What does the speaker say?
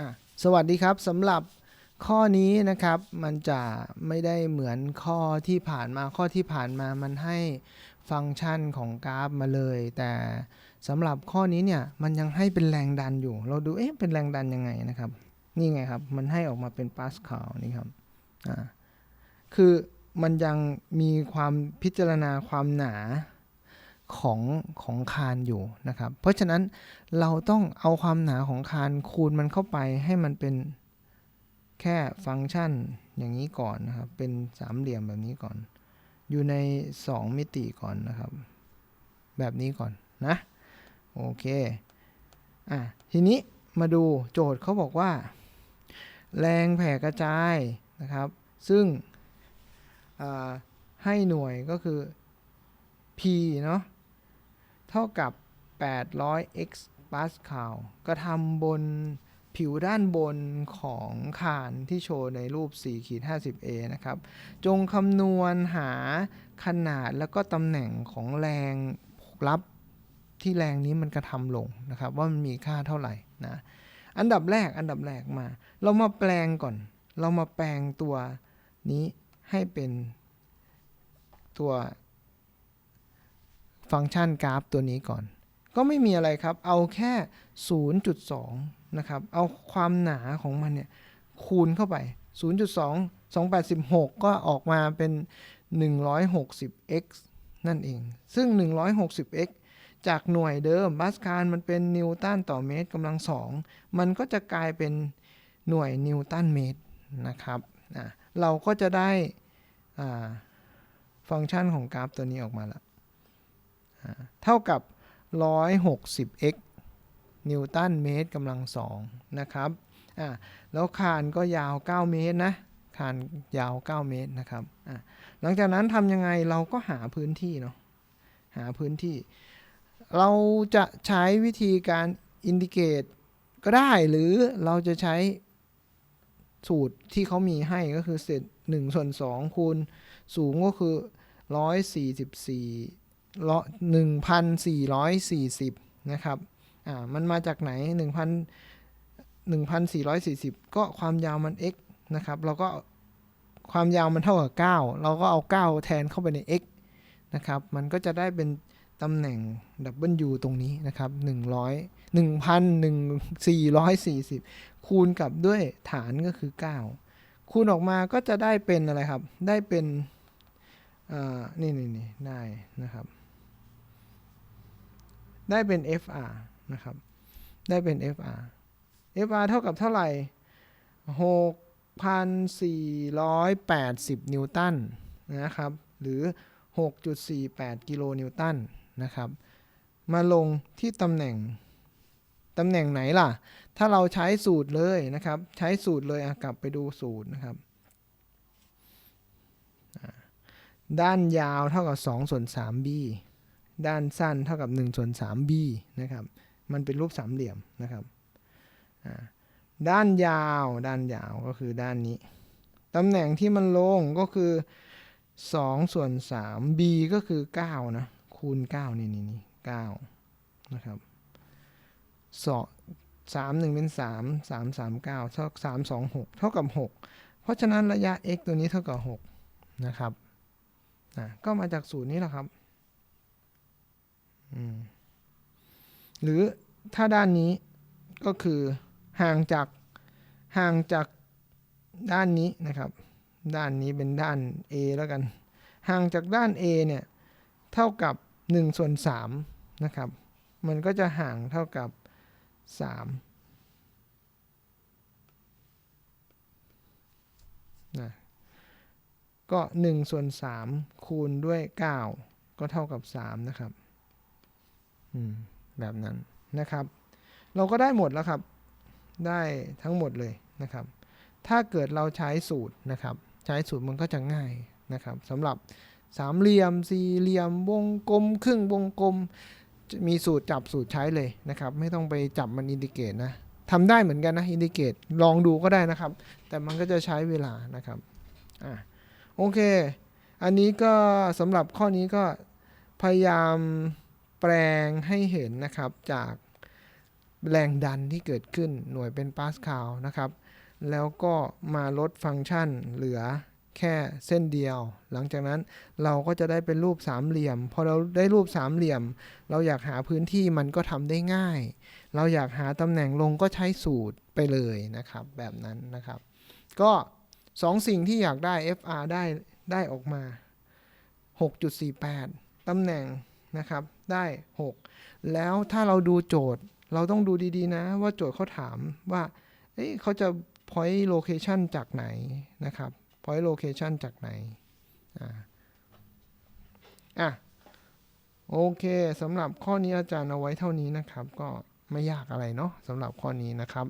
อะสวัสดีครับสำหรับข้อนี้นะครับมันจะไม่ได้เหมือนข้อที่ผ่านมาข้อที่ผ่านมามันให้ฟังก์ชันของกราฟมาเลย แต่สำหรับข้อนี้เนี่ยมันยังให้เป็นแรงดันอยู่ เราดูเอ๊ะเป็นแรงดันยังไงนะครับ นี่ไงครับ มันให้ออกมาเป็นปาสคาลนี่ครับอ่าคือมันยังมีความพิจารณาความหนา ของของคานอยู่นะครับ เพราะฉะนั้นเราต้องเอาความหนาของคานคูณมันเข้าไปให้มันเป็นแค่ฟังก์ชันอย่างนี้ก่อนนะครับ เป็นสามเหลี่ยมแบบนี้ก่อน อยู่ใน 2 มิติก่อนนะครับ แบบนี้ก่อนนะโอเคอะทีนี้มาดูโจทย์เขาบอกว่า แรงแผ่กระจายนะครับ ซึ่งให้หน่วยก็คือ P เนาะ เท่ากับ 800 x ปาสคาลกระทำบนผิวด้านบนของคานที่โชว์ในรูป4ขีด 50a นะครับ จงคำนวณหาขนาดแล้วก็ตำแหน่งของแรงรับที่แรงนี้มันกระทำลงนะครับ ว่ามันมีค่าเท่าไหร่นะ อันดับแรกอันดับแรกมา เรามาแปลงก่อน เรามาแปลงตัวนี้ให้เป็นตัว ฟังก์ชันกราฟตัวนี้ก่อน ก็ไม่มีอะไรครับ เอาแค่ 0.2 นะครับ เอาความหนาของมันเนี่ย คูณเข้าไป 0.2 286ก็ออกมาเป็น 160x นั่นเอง ซึ่ง 160x จากหน่วยเดิมบาสคาลมันเป็นนิวตันต่อเมตรกำลังสอง มันก็จะกลายเป็นหน่วยนิวตันเมตรนะครับเราก็จะได้ฟังก์ชันของกราฟตัวนี้ออกมาแล้ว เท่ากับ 160x นิวตันเมตรกำลังสองนะครับอ่าแล้วคานก็ยาว 9 เมตรนะคานยาว 9 เมตรนะครับอ่าหลังจากนั้นทำยังไงเราก็หาพื้นที่เนาะหาพื้นที่ เราจะใช้วิธีการอินดิเกตก็ได้หรือเราจะใช้สูตรที่เขามีให้ก็คือเศษ1ส่วน2คูณสูงก็คือ 144 ละ1,440นะครับ อ่า มันมาจากไหน1,000 1,440ก็ความยาวมัน x นะครับ เราก็ความยาวมันเท่ากับ 9 เราก็เอา 9 แทนเข้าไปใน x นะครับ มันก็จะได้เป็นตำแหน่ง W ตรงนี้นะครับ100 1,440 คูณกับด้วยฐานก็คือ 9 คูณออกมาก็จะได้เป็นอะไรครับ ได้เป็น นี่นี่นี่ได้นะครับ ได้เป็น FR นะครับ ได้เป็น FR FR เท่ากับเท่าไหร่ 6,480 นิวตันนะครับ หรือ 6.48 กิโลนิวตันนะครับ มาลงที่ตำแหน่งตำแหน่งไหนล่ะ ถ้าเราใช้สูตรเลยนะครับ ใช้สูตรเลยกลับไปดูสูตรนะครับ ด้านยาวเท่ากับ2ส่วน 3b ด้านสั้นเท่ากับ1ส่วน 3b นะครับ มันเป็นรูปสามเหลี่ยมนะครับ ด้านยาวด้านยาวก็คือด้านนี้ ตำแหน่งที่มันลงก็คือ2ส่วน 3 b ก็คือ9นะ คูณ 9 นี่นี่นี่9นะครับ2 3 1เป็น3 3 3 9เท่า3 2 6เท่ากับ6เพราะฉะนั้นระยะ x ตัวนี้เท่ากับ6นะครับ อะก็มาจากสูตรนี้แหละครับ หรือถ้าด้านนี้ก็คือห่างจากห่างจากด้านนี้นะครับ ด้านนี้เป็นด้าน A แล้วกัน ห่างจากด้าน A เนี่ยเท่ากับ1ส่วน3นะครับ มันก็จะห่างเท่ากับ 3นะ ก็1ส่วน3คูณด้วย 9 ก็เท่ากับ 3 นะครับแบบนั้นนะครับ เราก็ได้หมดแล้วครับ ได้ทั้งหมดเลยนะครับ ถ้าเกิดเราใช้สูตรนะครับ ใช้สูตรมันก็จะง่ายนะครับสำหรับสามเหลี่ยม สี่เหลี่ยม วงกลม ครึ่งวงกลม มีสูตรจับสูตรใช้เลยนะครับ ไม่ต้องไปจับมันอินดิเกตนะทำได้เหมือนกันนะอินดิเกตลองดูก็ได้นะครับ แต่มันก็จะใช้เวลานะครับอ่า โอเค อันนี้ก็สำหรับข้อนี้ก็พยายามแปลงให้เห็นนะครับจากแรงดันที่เกิดขึ้นหน่วยเป็นปาสคาลนะครับ แล้วก็มาลดฟังก์ชันเหลือแค่เส้นเดียว หลังจากนั้นเราก็จะได้เป็นรูปสามเหลี่ยม พอเราได้รูปสามเหลี่ยม เราอยากหาพื้นที่มันก็ทำได้ง่าย เราอยากหาตำแหน่งลงก็ใช้สูตรไปเลยนะครับ แบบนั้นนะครับ ก็ สองสิ่งที่อยากได้ FR ได้ได้ออกมา 6.48 ตำแหน่งนะครับได้ 6 แล้วถ้าเราดูโจทย์เราต้องดูดีๆนะ ว่าโจทย์เขาถามว่าเอ๊ะเขาจะ point location จากไหนนะครับ point location จากไหน อ่าอะโอเคสำหรับข้อนี้อาจารย์เอาไว้เท่านี้นะครับ ก็ไม่ยากอะไรเนาะสำหรับข้อนี้นะครับ